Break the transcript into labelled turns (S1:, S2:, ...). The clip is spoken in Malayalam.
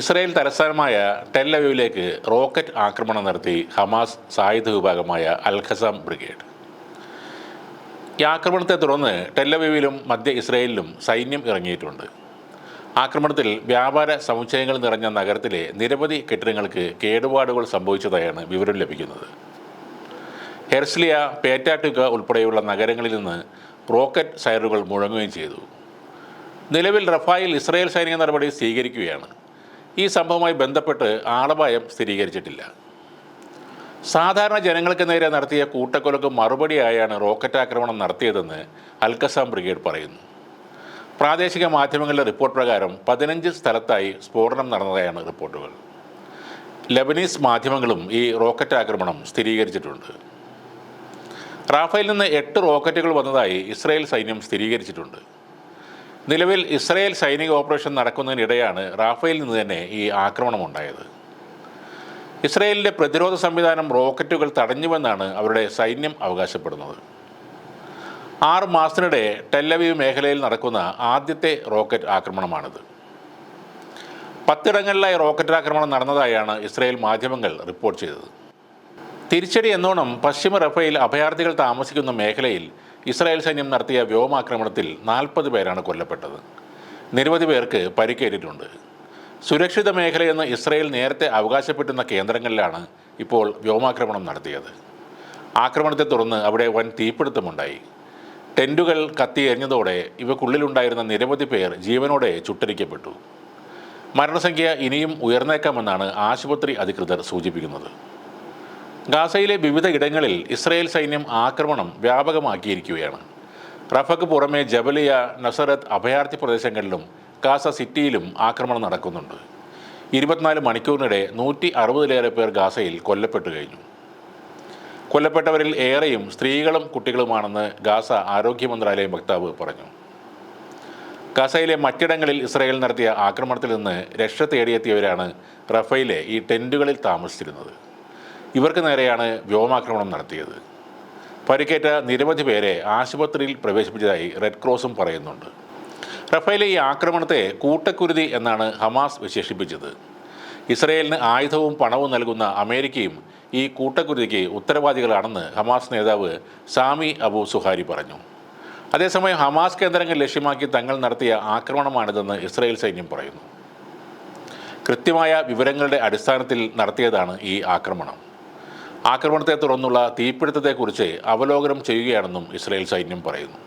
S1: ഇസ്രായേൽ തലസ്ഥാനമായ ടെല്ലവീവിലേക്ക് റോക്കറ്റ് ആക്രമണം നടത്തി ഹമാസ് സായുധ വിഭാഗമായ അൽഖസാം ബ്രിഗേഡ്. ഈ ആക്രമണത്തെ തുടർന്ന് ടെല്ലവീവിലും മധ്യ ഇസ്രായേലിലും സൈന്യം ഇറങ്ങിയിട്ടുണ്ട്. ആക്രമണത്തിൽ വ്യാപാര സമുച്ചയങ്ങൾ നിറഞ്ഞ നഗരത്തിലെ നിരവധി കെട്ടിടങ്ങൾക്ക് കേടുപാടുകൾ സംഭവിച്ചതായാണ് വിവരം ലഭിക്കുന്നത്. ഹെർസ്ലിയ പേറ്റാറ്റുക ഉൾപ്പെടെയുള്ള നഗരങ്ങളിൽ നിന്ന് റോക്കറ്റ് സൈറുകൾ മുഴങ്ങുകയും ചെയ്തു. നിലവിൽ റഫായിൽ ഇസ്രായേൽ സൈനിക നടപടി സ്വീകരിക്കുകയാണ്. ഈ സംഭവവുമായി ബന്ധപ്പെട്ട് ആളപായം സ്ഥിരീകരിച്ചിട്ടില്ല. സാധാരണ ജനങ്ങൾക്ക് നേരെ നടത്തിയ കൂട്ടക്കൊലക്ക് മറുപടിയായാണ് റോക്കറ്റ് ആക്രമണം നടത്തിയതെന്ന് അൽക്കസാം ബ്രിഗേഡ് പറയുന്നു. പ്രാദേശിക മാധ്യമങ്ങളുടെ റിപ്പോർട്ട് പ്രകാരം പതിനഞ്ച് സ്ഥലത്തായി സ്ഫോടനം നടന്നതായാണ് റിപ്പോർട്ടുകൾ. ലബനീസ് മാധ്യമങ്ങളും ഈ റോക്കറ്റ് ആക്രമണം സ്ഥിരീകരിച്ചിട്ടുണ്ട്. റാഫേൽ നിന്ന് എട്ട് റോക്കറ്റുകൾ വന്നതായി ഇസ്രായേൽ സൈന്യം സ്ഥിരീകരിച്ചിട്ടുണ്ട്. നിലവിൽ ഇസ്രയേൽ സൈനിക ഓപ്പറേഷൻ നടക്കുന്നതിനിടെയാണ് റാഫേലിൽ നിന്ന് തന്നെ ഈ ആക്രമണം ഉണ്ടായത്. ഇസ്രയേലിന്റെ പ്രതിരോധ സംവിധാനം റോക്കറ്റുകൾ തടഞ്ഞുവെന്നാണ് അവരുടെ സൈന്യം അവകാശപ്പെടുന്നത്. ആറ് മാസത്തിനിടെ ടെല്ലവീവ് മേഖലയിൽ നടക്കുന്ന ആദ്യത്തെ റോക്കറ്റ് ആക്രമണമാണിത്. പത്തിടങ്ങളിലായി റോക്കറ്റ് ആക്രമണം നടന്നതായാണ് ഇസ്രയേൽ മാധ്യമങ്ങൾ റിപ്പോർട്ട് ചെയ്തത്. തിരിച്ചടി എന്നോണം പശ്ചിമ റഫയിൽ അഭയാർത്ഥികൾ താമസിക്കുന്ന മേഖലയിൽ ഇസ്രായേൽ സൈന്യം നടത്തിയ വ്യോമാക്രമണത്തിൽ നാൽപ്പത് പേരാണ് കൊല്ലപ്പെട്ടത്. നിരവധി പേർക്ക് പരിക്കേറ്റിട്ടുണ്ട്. സുരക്ഷിത മേഖലയെന്ന് ഇസ്രായേൽ നേരത്തെ അവകാശപ്പെട്ടുന്ന കേന്ദ്രങ്ങളിലാണ് ഇപ്പോൾ വ്യോമാക്രമണം നടത്തിയത്. ആക്രമണത്തെ തുടർന്ന് അവിടെ വൻ തീപിടുത്തമുണ്ടായി. ടെന്റുകൾ കത്തിയെറിഞ്ഞതോടെ ഇവക്കുള്ളിലുണ്ടായിരുന്ന നിരവധി പേർ ജീവനോടെ ചുട്ടരിക്കപ്പെട്ടു. മരണസംഖ്യ ഇനിയും ഉയർന്നേക്കാമെന്നാണ് ആശുപത്രി അധികൃതർ സൂചിപ്പിക്കുന്നത്. ഗാസയിലെ വിവിധ ഇടങ്ങളിൽ ഇസ്രയേൽ സൈന്യം ആക്രമണം വ്യാപകമാക്കിയിരിക്കുകയാണ്. റഫക്ക് പുറമെ ജബലിയ നസറത്ത് അഭയാർത്ഥി പ്രദേശങ്ങളിലും ഗാസ സിറ്റിയിലും ആക്രമണം നടക്കുന്നുണ്ട്. ഇരുപത്തിനാല് മണിക്കൂറിനിടെ നൂറ്റി അറുപതിലേറെ പേർ ഗാസയിൽ കൊല്ലപ്പെട്ടു കഴിഞ്ഞു. കൊല്ലപ്പെട്ടവരിൽ ഏറെയും സ്ത്രീകളും കുട്ടികളുമാണെന്ന് ഗാസ ആരോഗ്യ മന്ത്രാലയം വക്താവ് പറഞ്ഞു. ഗാസയിലെ മറ്റിടങ്ങളിൽ ഇസ്രായേൽ നടത്തിയ ആക്രമണത്തിൽ നിന്ന് രക്ഷ തേടിയെത്തിയവരാണ് റഫയിലെ ഈ ടെന്റുകളിൽ താമസിച്ചിരുന്നത്. ഇവർക്ക് നേരെയാണ് വ്യോമാക്രമണം നടത്തിയത്. പരിക്കേറ്റ നിരവധി പേരെ ആശുപത്രിയിൽ പ്രവേശിപ്പിച്ചതായി റെഡ് ക്രോസും പറയുന്നുണ്ട്. റഫേലെ ഈ ആക്രമണത്തെ കൂട്ടക്കുരുതി എന്നാണ് ഹമാസ് വിശേഷിപ്പിച്ചത്. ഇസ്രയേലിന് ആയുധവും പണവും നൽകുന്ന അമേരിക്കയും ഈ കൂട്ടക്കുരുതിക്ക് ഉത്തരവാദികളാണെന്ന് ഹമാസ് നേതാവ് സാമി അബു സുഹാരി പറഞ്ഞു. അതേസമയം ഹമാസ് കേന്ദ്രങ്ങൾ ലക്ഷ്യമാക്കി തങ്ങൾ നടത്തിയ ആക്രമണമാണിതെന്ന് ഇസ്രയേൽ സൈന്യം പറയുന്നു. കൃത്യമായ വിവരങ്ങളുടെ അടിസ്ഥാനത്തിൽ നടത്തിയതാണ് ഈ ആക്രമണം. ആക്രമണത്തെ തുടർന്നുള്ള തീപിടുത്തത്തെക്കുറിച്ച് അവലോകനം ചെയ്യുകയാണെന്നും ഇസ്രായേൽ സൈന്യം പറയുന്നു.